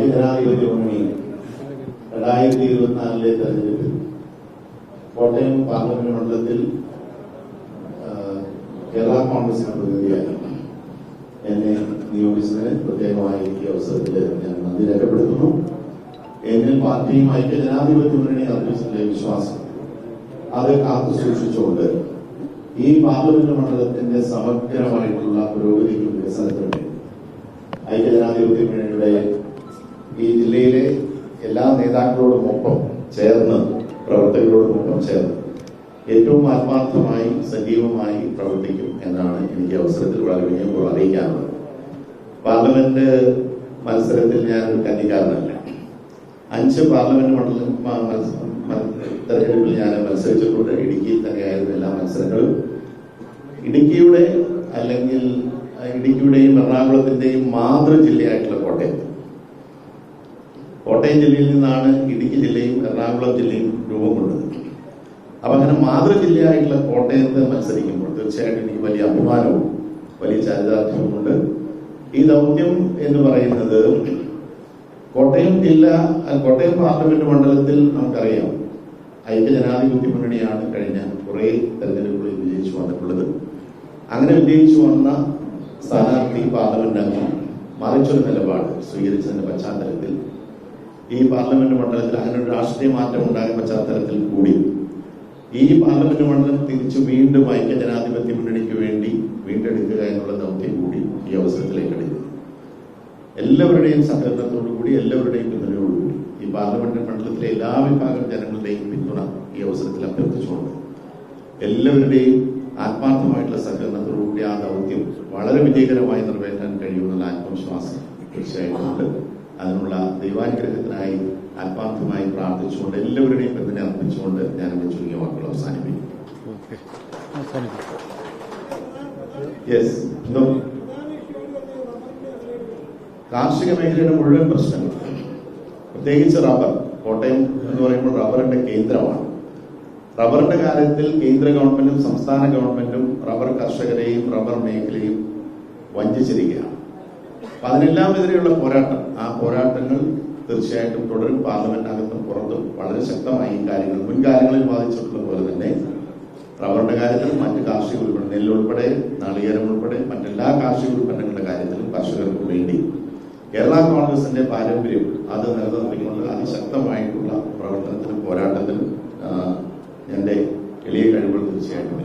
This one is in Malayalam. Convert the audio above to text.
ഐക്യജനാധിപത്യ മുന്നണി രണ്ടായിരത്തി ഇരുപത്തിനാലിലെ തെരഞ്ഞെടുപ്പിൽ കോട്ടയം പാർലമെന്റ് മണ്ഡലത്തിൽ കേരള കോൺഗ്രസിന് പ്രതിനിധിയായി എന്നെ നിയോഗിച്ചതിന് പ്രത്യേകമായി ഈ അവസരത്തിൽ ഞാൻ നന്ദി രേഖപ്പെടുത്തുന്നു. എന്നിൽ പാർട്ടിയും ഐക്യജനാധിപത്യ മുന്നണി അധ്യക്ഷന്റെ വിശ്വാസം അത് കാത്തു സൂക്ഷിച്ചുകൊണ്ട് ഈ പാർലമെന്റ് മണ്ഡലത്തിന്റെ സമഗ്രമായിട്ടുള്ള പുരോഗതിക്കും വികസനത്തിനും ഐക്യ ജനാധിപത്യ മുന്നണിയുടെ ഈ ജില്ലയിലെ എല്ലാ നേതാക്കളോടുമൊപ്പം ചേർന്ന് പ്രവർത്തകരോടുമൊപ്പം ചേർന്ന് ഏറ്റവും ആത്മാർത്ഥമായി സജീവമായി പ്രവർത്തിക്കും എന്നാണ് എനിക്ക് അവസരത്തിൽ വളരെ വിനിയോഗം അറിയിക്കാനുള്ളത്. പാർലമെന്റ് മത്സരത്തിൽ ഞാൻ കന്നിക്കാരനല്ല. അഞ്ച് പാർലമെന്റ് മണ്ഡലം തെരഞ്ഞെടുപ്പിൽ ഞാൻ മത്സരിച്ചിട്ടുണ്ട്. ഇടുക്കിയിൽ തന്നെയായിരുന്നു എല്ലാ മത്സരങ്ങളും. ഇടുക്കിയുടെ അല്ലെങ്കിൽ ഇടുക്കിയുടെയും എറണാകുളത്തിന്റെയും മാതൃ ജില്ലയായിട്ടുള്ള കോട്ടയം. കോട്ടയം ജില്ലയിൽ നിന്നാണ് ഇടുക്കി ജില്ലയും എറണാകുളം ജില്ലയും രൂപം കൊണ്ടത്. അപ്പം അങ്ങനെ മാതൃ ജില്ലയായിട്ടുള്ള കോട്ടയത്ത് മത്സരിക്കുമ്പോൾ തീർച്ചയായിട്ടും എനിക്ക് വലിയ അഭിമാനവും വലിയ ചരിതാർത്ഥ്യവുമുണ്ട് ഈ ദൗത്യം എന്ന് പറയുന്നത് കോട്ടയം ജില്ല കോട്ടയം പാർലമെന്റ് മണ്ഡലത്തിൽ നമുക്കറിയാം ഐക്യജനാധിപത്യ മുന്നണിയാണ് കഴിഞ്ഞ കുറെ തെരഞ്ഞെടുപ്പുകളിൽ വിജയിച്ചു വന്നിട്ടുള്ളത്. അങ്ങനെ വിജയിച്ചു വന്ന സ്ഥാനാർത്ഥി പാർലമെന്റ് അംഗം മറിച്ചൊരു നിലപാട് സ്വീകരിച്ചതിന്റെ പശ്ചാത്തലത്തിൽ ഈ പാർലമെന്റ് മണ്ഡലത്തിൽ അങ്ങനെ ഒരു രാഷ്ട്രീയ മാറ്റം ഉണ്ടായ പശ്ചാത്തലത്തിൽ കൂടി ഈ പാർലമെന്റ് മണ്ഡലം തിരിച്ചു വീണ്ടും ഐക്യജനാധിപത്യ മുന്നണിക്ക് വേണ്ടി വീണ്ടെടുക്കുക എന്നുള്ള ദൗത്യം കൂടി ഈ അവസരത്തിലേക്ക് എടുക്കുന്നു എല്ലാവരുടെയും സഹകരണത്തോടു കൂടി എല്ലാവരുടെയും പിന്തുണയോടുകൂടി ഈ പാർലമെന്റ് മണ്ഡലത്തിലെ എല്ലാ വിഭാഗം ജനങ്ങളുടെയും പിന്തുണ ഈ അവസരത്തിൽ അഭ്യർത്ഥിച്ചുകൊണ്ട് എല്ലാവരുടെയും ആത്മാർത്ഥമായിട്ടുള്ള സഹകരണത്തോടു കൂടി ആ ദൗത്യം വളരെ വിജയകരമായി നിറവേറ്റാൻ കഴിയുമെന്നുള്ള ആത്മവിശ്വാസം തീർച്ചയായിട്ടും അതിനുള്ള ദൈവാനുഗ്രഹത്തിനായി ആത്മാർത്ഥമായി പ്രാർത്ഥിച്ചുകൊണ്ട് എല്ലാവരുടെയും പിന്തുണ അർപ്പിച്ചുകൊണ്ട് ഞാൻ എന്റെ ചുരുങ്ങിയ വാക്കുകൾ അവസാനിപ്പിക്കും. യെസ് എന്തോ കാർഷിക മേഖലയുടെ മുഴുവൻ പ്രശ്നങ്ങൾ. പ്രത്യേകിച്ച് റബ്ബർ. കോട്ടയം എന്ന് പറയുമ്പോൾ റബ്ബറിന്റെ കേന്ദ്രമാണ്. റബ്ബറിന്റെ കാര്യത്തിൽ കേന്ദ്ര ഗവൺമെന്റും സംസ്ഥാന ഗവൺമെന്റും റബ്ബർ കർഷകരെയും റബ്ബർ മേഖലയും വഞ്ചിച്ചിരിക്കുകയാണ്. അപ്പൊ അതിനെല്ലാമെതിരെയുള്ള പോരാട്ടം. ആ പോരാട്ടങ്ങൾ തീർച്ചയായിട്ടും തുടരും. പാർലമെന്റിനകത്തും പുറത്തും വളരെ ശക്തമായി കാര്യങ്ങൾ മുൻകാലങ്ങളിൽ ബാധിച്ചിട്ടുള്ള പോലെ തന്നെ റബ്ബറിന്റെ കാര്യത്തിൽ മറ്റ് കാർഷിക ഉൽപ്പന്നം നെല്ല് ഉൾപ്പെടെ നാളികേരം ഉൾപ്പെടെ മറ്റെല്ലാ കാർഷിക ഉൽപ്പന്നങ്ങളുടെ കാര്യത്തിലും കർഷകർക്ക് വേണ്ടി കേരള കോൺഗ്രസിന്റെ പാരമ്പര്യം അത് നിലനിർത്തിക്കൊണ്ട് അതിശക്തമായിട്ടുള്ള പ്രവർത്തനത്തിനും പോരാട്ടത്തിനും ആ, എന്റെ എളിയ കഴിവുകൾ തീർച്ചയായിട്ടും